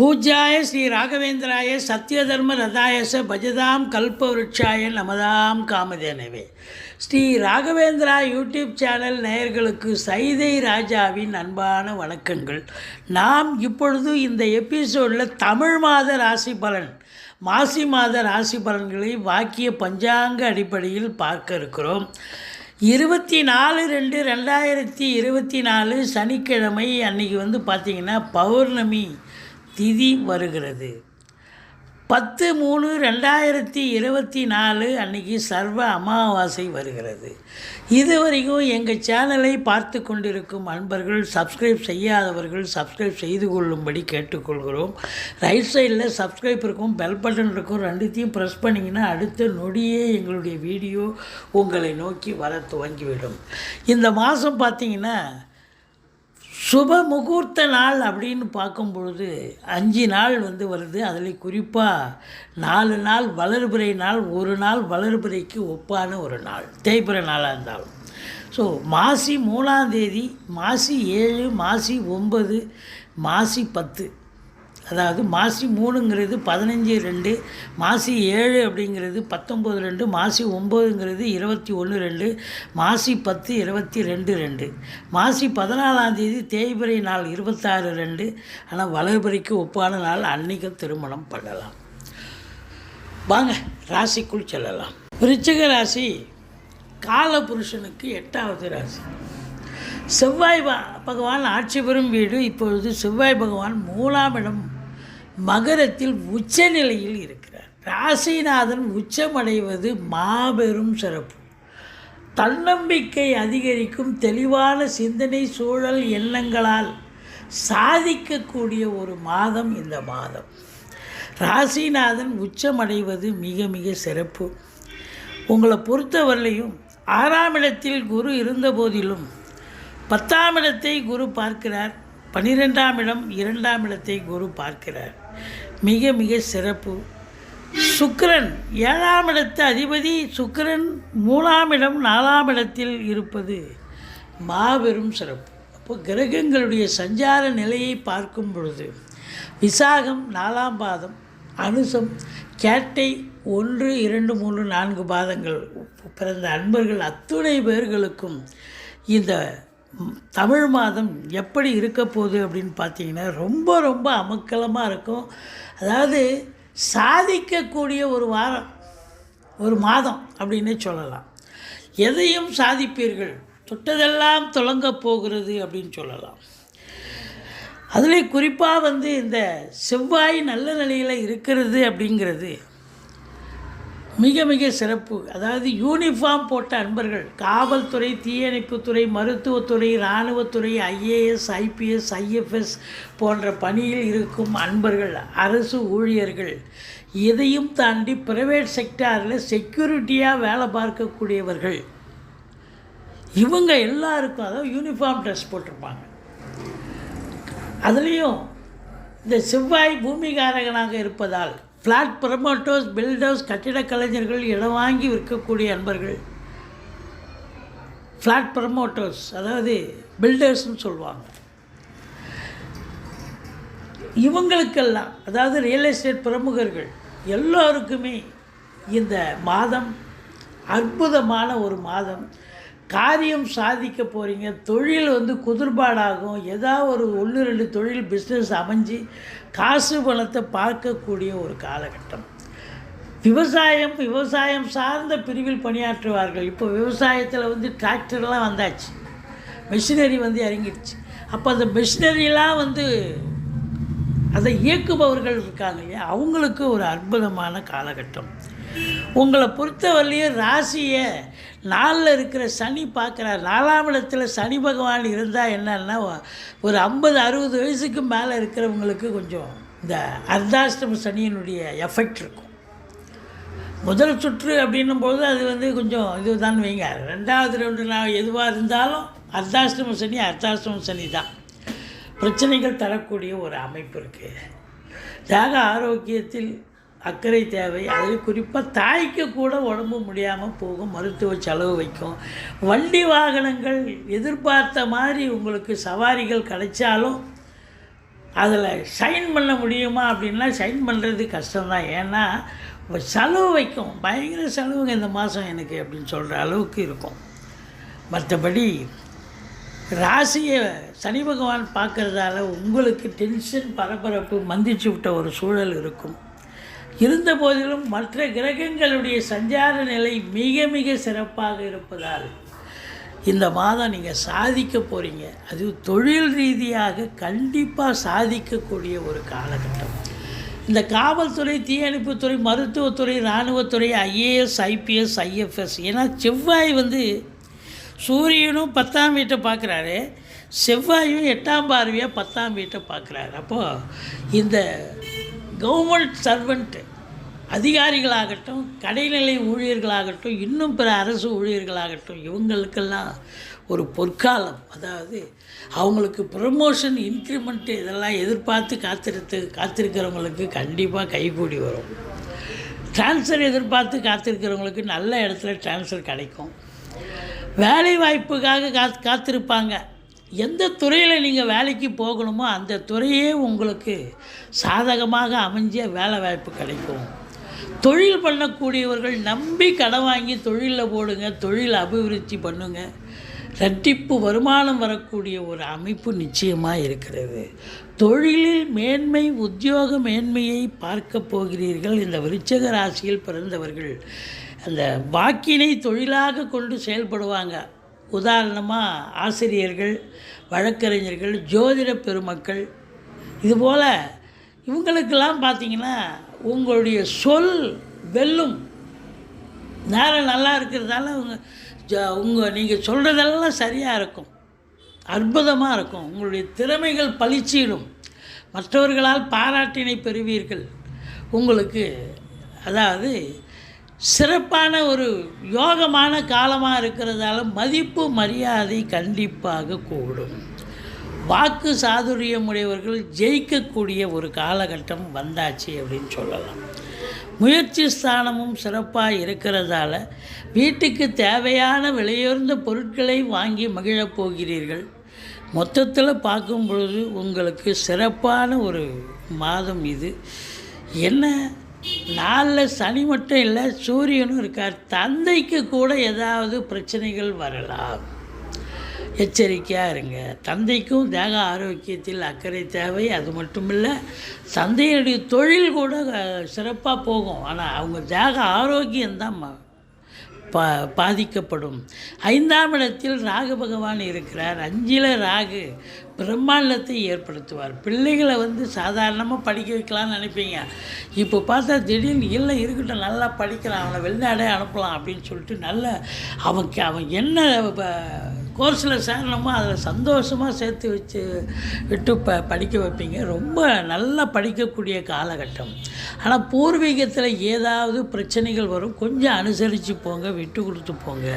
பூஜ்யாய ஸ்ரீ ராகவேந்திராய சத்யதர்ம ரதாயச பஜதாம் கல்பவருட்சாய நமதாம் காமதேனவே. ஸ்ரீ ராகவேந்திரா யூடியூப் சேனல் நேயர்களுக்கு சைதை ராஜாவின் அன்பான வணக்கங்கள். நாம் இப்பொழுது இந்த எபிசோடில் தமிழ் மாத ராசி பலன் மாசி மாத ராசி பலன்களை வாக்கிய பஞ்சாங்க அடிப்படையில் பார்க்க இருக்கிறோம். இருபத்தி நாலு ரெண்டு ரெண்டாயிரத்தி இருபத்தி நாலு சனிக்கிழமை அன்னைக்கு வந்து பார்த்திங்கன்னா பௌர்ணமி திதி வருகிறது. பத்து மூணு ரெண்டாயிரத்தி இருபத்தி நாலு அன்னைக்கு சர்வ அமாவாசை வருகிறது. இது வரைக்கும் எங்கள் சேனலை பார்த்து கொண்டிருக்கும் அன்பர்கள் சப்ஸ்கிரைப் செய்யாதவர்கள் சப்ஸ்கிரைப் செய்து கொள்ளும்படி கேட்டுக்கொள்கிறோம். ரைட் சைடில் சப்ஸ்கிரைப் இருக்கும் பெல் பட்டன் இருக்கும் ரெண்டுத்தையும் ப்ரெஸ் பண்ணிங்கன்னா அடுத்த நொடியே எங்களுடைய வீடியோ உங்களை நோக்கி வர துவங்கிவிடும். இந்த மாதம் பார்த்தீங்கன்னா சுப முகூர்த்த நாள் அப்படின்னு பார்க்கும் பொழுது அஞ்சு நாள் வந்து வருது. அதில் குறிப்பாக நாலு நாள் வளர்பிறை நாள் ஒரு நாள் வளர்பிறைக்கு ஒப்பான ஒரு நாள் தேய்பிறை நாளாக இருந்தாலும். ஸோ மாசி மூணாம் தேதி மாசி ஏழு மாசி ஒன்பது மாசி பத்து. அதாவது மாசி மூணுங்கிறது பதினஞ்சு ரெண்டு மாசி ஏழு அப்படிங்கிறது பத்தொம்போது ரெண்டு மாசி ஒம்பதுங்கிறது இருபத்தி ஒன்று ரெண்டு மாசி பத்து இருபத்தி ரெண்டு ரெண்டு. மாசி பதினாலாம் தேதி தேய்பிறை நாள் இருபத்தாறு ரெண்டு. ஆனால் வளர்பிறைக்கு ஒப்பான நாள் அன்னைக்கு திருமணம் பண்ணலாம். வாங்க ராசிக்குள் செல்லலாம். விருச்சிக ராசி காலபுருஷனுக்கு எட்டாவது ராசி. செவ்வாய் பகவான் ஆட்சி பெறும் வீடு இப்பொழுது செவ்வாய் பகவான் மூலாம் இடம் மகரத்தில் உச்ச நிலையில் இருக்கிறார். ராசிநாதன் உச்சமடைவது மாபெரும் சிறப்பு. தன்னம்பிக்கை அதிகரிக்கும் தெளிவான சிந்தனை சூழல் எண்ணங்களால் சாதிக்கக்கூடிய ஒரு மாதம் இந்த மாதம். ராசிநாதன் உச்சமடைவது மிக மிக சிறப்பு. உங்களை பொறுத்தவரையும் ஆறாம் இடத்தில் குரு இருந்த போதிலும் பத்தாம் இடத்தை குரு பார்க்கிறார். பன்னிரெண்டாம் இடம் இரண்டாம் இடத்தை குரு பார்க்கிறார். மிக மிக சிறப்பு. சுக்கரன் ஏழாம் இடத்து அதிபதி சுக்கரன் மூணாம் இடம் நாலாம் இடத்தில் இருப்பது மாபெரும் சிறப்பு. அப்போ கிரகங்களுடைய சஞ்சார நிலையை பார்க்கும் பொழுது விசாகம் நாலாம் பாதம் அனுசம் கேட்டை ஒன்று இரண்டு மூன்று நான்கு பாதங்கள் பிறந்த அன்பர்கள் அத்துணை பேர்களுக்கும் இந்த தமிழ் மாதம் எப்படி இருக்க போகுது அப்படின்னு பார்த்தீங்கன்னா ரொம்ப ரொம்ப அமக்கலமாக இருக்கும். அதாவது சாதிக்கக்கூடிய ஒரு வாரம் ஒரு மாதம் அப்படின்னே சொல்லலாம். எதையும் சாதிப்பீர்கள். தொட்டதெல்லாம் தொடங்க போகிறது அப்படின்னு சொல்லலாம். அதில் குறிப்பாக வந்து இந்த செவ்வாய் நல்ல நிலையில் இருக்கிறது அப்படிங்கிறது மிக மிக சிறப்பு. அதாவது யூனிஃபார்ம் போட்ட அன்பர்கள் காவல்துறை தீயணைப்புத்துறை மருத்துவத்துறை இராணுவத்துறை ஐஏஎஸ் ஐபிஎஸ் ஐஎஃப்எஸ் போன்ற பணியில் இருக்கும் அன்பர்கள் அரசு ஊழியர்கள். இதையும் தாண்டி ப்ரைவேட் செக்டாரில் செக்யூரிட்டியாக வேலை பார்க்கக்கூடியவர்கள். இவங்க எல்லாருக்கும் அதாவது யூனிஃபார்ம் ட்ரெஸ் போட்டிருப்பாங்க. அதுலேயும் இந்த செவ்வாய் பூமிகாரகனாக இருப்பதால் ஃப்ளாட் ப்ரமோட்டர்ஸ் பில்டர்ஸ் கட்டிடக் கலைஞர்கள் இடம் வாங்கி விற்கக்கூடிய அன்பர்கள் ஃப்ளாட் ப்ரமோட்டர்ஸ் அதாவது பில்டர்ஸ்னு சொல்லுவாங்க. இவங்களுக்கெல்லாம் அதாவது ரியல் எஸ்டேட் பிரமுகர்கள் எல்லோருக்குமே இந்த மாதம் அற்புதமான ஒரு மாதம். காரியம் சாதிக்க போகிறீங்க தொழில் வந்து குதிர்பாடாகும் ஏதாவது ஒரு ஒன்று ரெண்டு தொழில் பிஸ்னஸ் அமைஞ்சு காசு பணத்தை பார்க்கக்கூடிய ஒரு காலகட்டம். விவசாயம் விவசாயம் சார்ந்த பிரிவில் பணியாற்றுவார்கள். இப்போ விவசாயத்தில் வந்து டிராக்டர்லாம் வந்தாச்சு. மிஷினரி வந்து இறங்கிடுச்சு. அப்போ அந்த மிஷினரிலாம் வந்து அதை இயக்குபவர்கள் இருக்காங்க இல்லையா? அவங்களுக்கு ஒரு அற்புதமான காலகட்டம். உங்களை பொறுத்தவரையிலையும் ராசியை நாளில் இருக்கிற சனி பார்க்குறார். நாலாம் இடத்துல சனி பகவான் இருந்தால் என்னன்னா ஒரு ஐம்பது அறுபது வயசுக்கு மேலே இருக்கிறவங்களுக்கு கொஞ்சம் இந்த அர்த்தாஷ்டம சனியினுடைய எஃபெக்ட் இருக்கும். முதல் சுற்று அப்படின்னும் போது அது வந்து கொஞ்சம் இதுதான் வைங்க. ரெண்டாவது ரெண்டு நாள் எதுவாக இருந்தாலும் அர்த்தாஷ்டம சனி அர்த்தாஷ்டம சனி தான். பிரச்சனைகள் தரக்கூடிய ஒரு அமைப்பு இருக்குது தேக ஆரோக்கியத்தில் அக்கறை தேவை. அதில் குறிப்பாக தாய்க்கு கூட உடம்பு முடியாமல் போகும். மருத்துவ செலவு வைக்கும். வண்டி வாகனங்கள் எதிர்பார்த்த மாதிரி உங்களுக்கு சவாரிகள் கிடைச்சாலும் அதில் சைன் பண்ண முடியுமா அப்படின்னா சைன் பண்ணுறது கஷ்டம்தான். ஏன்னா செலவு வைக்கும். பயங்கர செலவுங்க இந்த மாதம் எனக்கு அப்படின்னு சொல்கிற அளவுக்கு இருக்கும். மற்றபடி ராசியை சனி பகவான் பார்க்குறதால உங்களுக்கு டென்ஷன் பரபரப்பு மந்திச்சு விட்ட ஒரு சூழல் இருக்கும். இருந்த போதிலும் மற்ற கிரகங்களுடைய சஞ்சார நிலை மிக மிக சிறப்பாக இருப்பதால் இந்த மாதம் நீங்கள் சாதிக்க போகிறீங்க அது தொழில் ரீதியாக கண்டிப்பாக சாதிக்கக்கூடிய ஒரு காலகட்டம். இந்த காவல்துறை தீயணைப்புத்துறை மருத்துவத்துறை இராணுவத்துறை ஐஏஎஸ் ஐபிஎஸ் ஐஎஃப்எஸ் ஏன்னா செவ்வாய் வந்து சூரியனும் பத்தாம் வீட்டை பார்க்குறாரு. செவ்வாயும் எட்டாம் பார்வையாக பத்தாம் வீட்டை பார்க்குறாரு. அப்போது இந்த கவர்மெண்ட் சர்வெண்ட்டு அதிகாரிகளாகட்டும் கடைநிலை ஊழியர்களாகட்டும் இன்னும் பிற அரசு ஊழியர்களாகட்டும் இவங்களுக்கெல்லாம் ஒரு பொற்காலம். அதாவது அவங்களுக்கு ப்ரமோஷன் இன்க்ரிமெண்ட்டு இதெல்லாம் எதிர்பார்த்து காத்திருத்து காத்திருக்கிறவங்களுக்கு கண்டிப்பாக கைகூடி வரும். ட்ரான்ஸ்ஃபர் எதிர்பார்த்து காத்திருக்கிறவங்களுக்கு நல்ல இடத்துல ட்ரான்ஸ்ஃபர் கிடைக்கும். வேலை வாய்ப்புக்காக காத் காத்திருப்பாங்க. எந்த துறையில் நீங்கள் வேலைக்கு போகணுமோ அந்த துறையே உங்களுக்கு சாதகமாக அமைஞ்ச வேலை வாய்ப்பு கிடைக்கும். தொழில் பண்ணக்கூடியவர்கள் நம்பி கடன் வாங்கி தொழிலில் போடுங்க தொழில் அபிவிருத்தி பண்ணுங்க. ரெட்டிப்பு வருமானம் வரக்கூடிய ஒரு அமைப்பு நிச்சயமாக இருக்கிறது. தொழிலில் மேன்மை உத்தியோக மேன்மையை பார்க்க போகிறீர்கள். இந்த விருச்சக ராசியில் பிறந்தவர்கள் அந்த வாக்கினை தொழிலாக கொண்டு செயல்படுவாங்க. உதாரணமாக ஆசிரியர்கள் வழக்கறிஞர்கள் ஜோதிட பெருமக்கள் இதுபோல் இவங்களுக்கெல்லாம் பார்த்தீங்கன்னா உங்களுடைய சொல் வெல்லும். நேரம் நல்லா இருக்கிறதால உங்கள் ஜ- உங்கள் நீங்கள் சொல்கிறதெல்லாம் சரியாக இருக்கும். அற்புதமாக இருக்கும். உங்களுடைய திறமைகள் பளிச்சிடும். மற்றவர்களால் பாராட்டினை பெறுவீர்கள். உங்களுக்கு அதாவது சிறப்பான ஒரு யோகமான காலமாக இருக்கிறதால மதிப்பு மரியாதை கண்டிப்பாக கூடும். வாக்கு சாதுரியம் உடையவர்கள் ஜெயிக்கக்கூடிய ஒரு காலகட்டம் வந்தாச்சு அப்படின்னு சொல்லலாம். முயற்சி ஸ்தானமும் சிறப்பாக இருக்கிறதால வீட்டுக்கு தேவையான விலையுயர்ந்த பொருட்களை வாங்கி மகிழப் போகிறீர்கள். மொத்தத்தில் பார்க்கும் பொழுது உங்களுக்கு சிறப்பான ஒரு மாதம் இது. என்ன நாளில் சனி மட்டும் இல்லை சூரியனும் இருக்கார். தந்தைக்கு கூட ஏதாவது பிரச்சனைகள் வரலாம். எச்சரிக்கையாக இருங்க. தந்தைக்கும் தேக ஆரோக்கியத்தில் அக்கறை தேவை அது மட்டும் இல்லை தந்தையுடைய தொழில் கூட சிறப்பாக போகும். ஆனால் அவங்க தேக ஆரோக்கியம்தான் பா பாதிக்கப்படும். ஐந்தாம் இடத்தில் ராகு பகவான் இருக்கிறார். அஞ்சில் ராகு பிரம்மாண்டத்தை ஏற்படுத்துவார். பிள்ளைகளை வந்து சாதாரணமாக படிக்க வைக்கலாம்னு நினைப்பீங்க. இப்போ பார்த்தா திடீர்னு இல்லை இருக்கட்டும் நல்லா படிக்கிறான் அவனை வெளிநாடே அனுப்பலாம் அப்படின்னு சொல்லிட்டு நல்ல அவன் கே- அவன் என்ன கோர்ஸில் சேரணுமோ அதில் சந்தோஷமாக சேர்த்து வச்சு விட்டு ப படிக்க வைப்பீங்க. ரொம்ப நல்லா படிக்கக்கூடிய காலகட்டம். ஆனால் பூர்வீகத்தில் ஏதாவது பிரச்சனைகள் வரும் கொஞ்சம் அனுசரித்து போங்க விட்டு கொடுத்து போங்க.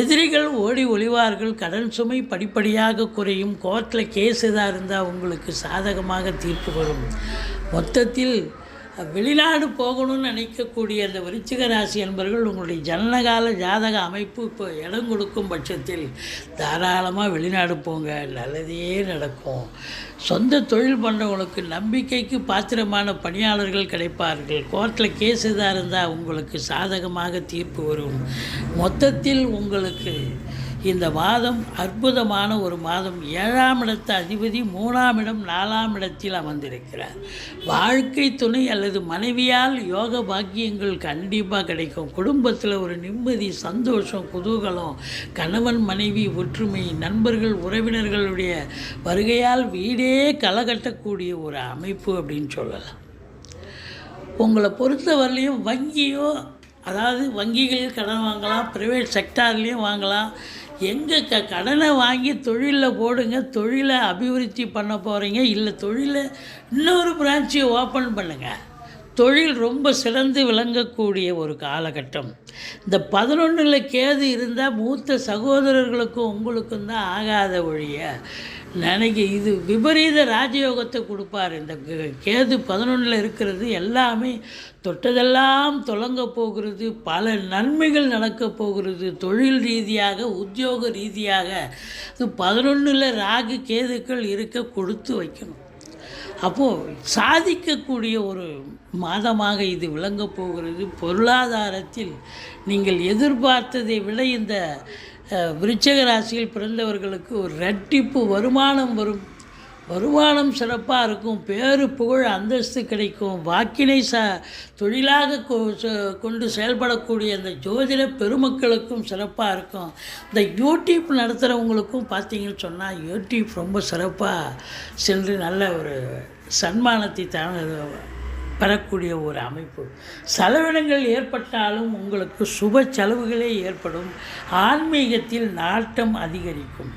எதிரிகள் ஓடி ஒளிவார்கள் கடன் சுமை படிப்படியாக குறையும் கோர்ட்டில் கேஸ் எதாக இருந்தால் உங்களுக்கு சாதகமாக தீர்ப்பு வரும். மொத்தத்தில் வெளிநாடு போகணும்னு நினைக்கக்கூடிய அந்த விருச்சிக ராசி என்பவர்கள் உங்களுடைய ஜனனகால ஜாதக அமைப்பு இப்போ இடம் கொடுக்கும் பட்சத்தில் தாராளமாக வெளிநாடு போங்க நல்லதே நடக்கும். சொந்த தொழில் பண்ணுறவங்களுக்கு நம்பிக்கைக்கு பாத்திரமான பணியாளர்கள் கிடைப்பார்கள். கோர்ட்டில் கேஸ் எதாக இருந்தால் உங்களுக்கு சாதகமாக தீர்ப்பு வரும். மொத்தத்தில் உங்களுக்கு இந்த மாதம் அற்புதமான ஒரு மாதம். ஏழாம் இடத்து அதிபதி மூணாம் இடம் நாலாம் இடத்தில் அமர்ந்திருக்கிறார். வாழ்க்கை துணை அல்லது மனைவியால் யோக பாக்கியங்கள் கண்டிப்பாக கிடைக்கும். குடும்பத்தில் ஒரு நிம்மதி சந்தோஷம் குதூகலம் கணவன் மனைவி ஒற்றுமை நண்பர்கள் உறவினர்களுடைய வருகையால் வீடே களகட்டக்கூடிய ஒரு அமைப்பு அப்படின்னு சொல்லலாம். உங்களை பொறுத்தவரையிலையும் வங்கியோ அதாவது வங்கிகளில் கடன் வாங்கலாம் ப்ரைவேட் செக்டார்லேயும் வாங்கலாம். எங்கே க கடனை வாங்கி தொழிலில் போடுங்க தொழிலை அபிவிருத்தி பண்ண போகிறீங்க இல்லை தொழிலை இன்னொரு பிரான்ச்சை ஓப்பன் பண்ணுங்கள் தொழில் ரொம்ப சிறந்து விளங்கக்கூடிய ஒரு காலகட்டம். இந்த பதினொன்றில் கேது இருந்தால் மூத்த சகோதரர்களுக்கும் உங்களுக்கும் தான் ஆகாத ஒழிய நினைக்க இது விபரீத ராஜயோகத்தை கொடுப்பார். இந்த கே- கேது பதினொன்றில் இருக்கிறது எல்லாமே தொட்டதெல்லாம் தொடங்க போகிறது பல நன்மைகள் நடக்கப் போகிறது. தொழில் ரீதியாக உத்தியோக ரீதியாக இது பதினொன்றில் ராகு கேதுக்கள் இருக்க கொடுத்து வைக்கணும். அப்போது சாதிக்கக்கூடிய ஒரு மாதமாக இது விளங்கப் போகிறது. பொருளாதாரத்தில் நீங்கள் எதிர்பார்த்ததை விட இந்த விருச்சக ராசியில் பிறந்தவர்களுக்கு ஒரு ரெட்டிப்பு வருமானம் வரும். வருமானம் சிறப்பாக இருக்கும். பேரு புகழ் அந்தஸ்து கிடைக்கும். வாக்கினை ச தொழிலாக கொ- கொண்டு செயல்படக்கூடிய அந்த ஜோதிட பெருமக்களுக்கும் சிறப்பாக இருக்கும். இந்த யூடியூப் நடத்துகிறவங்களுக்கும் பார்த்தீங்கன்னு சொன்னால் யூடியூப் ரொம்ப சிறப்பாக சென்று நல்ல ஒரு சன்மானத்தை தான பெறக்கூடிய ஒரு அமைப்பு. செலவினங்கள் ஏற்பட்டாலும் உங்களுக்கு சுப செலவுகளே ஏற்படும். ஆன்மீகத்தில் நாட்டம் அதிகரிக்கும்.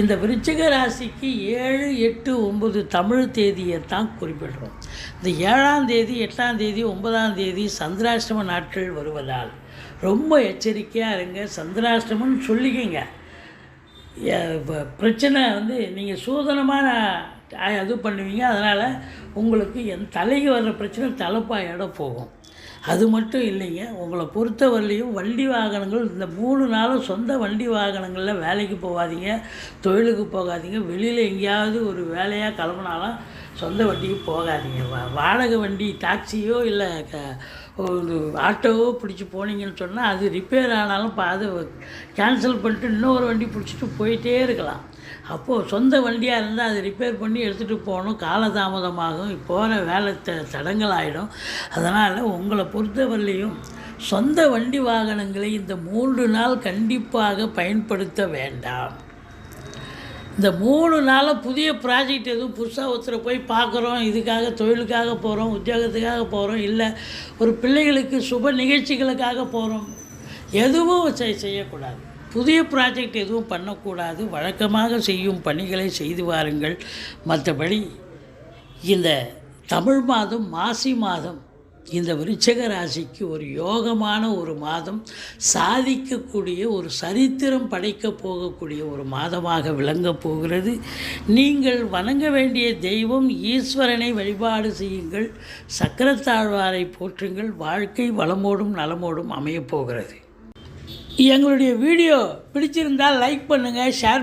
இந்த விருச்சிக ராசிக்கு ஏழு எட்டு ஒம்பது தமிழ் தேதியை தான் குறிப்பிடுறோம். இந்த ஏழாம் தேதி எட்டாம் தேதி ஒன்பதாம் தேதி சந்திராஷ்டம நாட்கள் வருவதால் ரொம்ப எச்சரிக்கையாக இருங்க. சந்திராஷ்டமம்னு சொல்லிக்கங்க. பிரச்சனை வந்து நீங்கள் சூதனமான அது பண்ணுவீங்க. அதனால் உங்களுக்கு என் தலைக்கு வர்ற பிரச்சனை தலைப்பாயோட போகும். அது மட்டும் இல்லைங்க உங்களை பொறுத்தவரையிலையும் வண்டி வாகனங்கள் இந்த மூணு நாளும் சொந்த வண்டி வாகனங்களில் வேலைக்கு போகாதீங்க தொழிலுக்கு போகாதீங்க. வெளியில் எங்கேயாவது ஒரு வேலையாக கிளம்புனாலும் சொந்த வண்டிக்கு போகாதீங்க. வா- வாடகை வண்டி டாக்ஸியோ இல்லை க ஒரு ஆட்டோவோ பிடிச்சி போனீங்கன்னு சொன்னால் அது ரிப்பேர் ஆனாலும் இப்போ அதை கேன்சல் பண்ணிட்டு இன்னொரு வண்டி பிடிச்சிட்டு போயிட்டே இருக்கலாம். அப்போது சொந்த வண்டியாக இருந்தால் அதை ரிப்பேர் பண்ணி எடுத்துகிட்டு போகணும். காலதாமதமாகும். போகிற வேலை த தடங்கலாயிடும் அதனால் உங்களை பொறுத்தவரையிலையும் சொந்த வண்டி வாகனங்களை இந்த மூன்று நாள் கண்டிப்பாக பயன்படுத்த வேண்டாம். இந்த மூணு நாளாக புதிய ப்ராஜெக்ட் எதுவும் புதுசாக ஒருத்தரை போய் பார்க்குறோம். இதுக்காக தொழிலுக்காக போகிறோம் உத்தியோகத்துக்காக போகிறோம் இல்லை ஒரு பிள்ளைகளுக்கு சுப நிகழ்ச்சிகளுக்காக போகிறோம் எதுவும் செய் செய்யக்கூடாது. புதிய ப்ராஜெக்ட் எதுவும் பண்ணக்கூடாது. வழக்கமாக செய்யும் பணிகளை செய்து வாருங்கள். மற்றபடி இந்த தமிழ் மாதம் மாசி மாதம் இந்த விருச்சக ராசிக்கு ஒரு யோகமான ஒரு மாதம் சாதிக்கக்கூடிய ஒரு சரித்திரம் படைக்கப் போகக்கூடிய ஒரு மாதமாக விளங்கப் போகிறது. நீங்கள் வணங்க வேண்டிய தெய்வம் ஈஸ்வரனை வழிபாடு செய்யுங்கள். சக்கரத்தாழ்வாரை போற்றுங்கள். வாழ்க்கை வளமோடும் நலமோடும் அமையப் போகிறது. எங்களுடைய வீடியோ பிடிச்சிருந்தால் லைக் பண்ணுங்கள் ஷேர்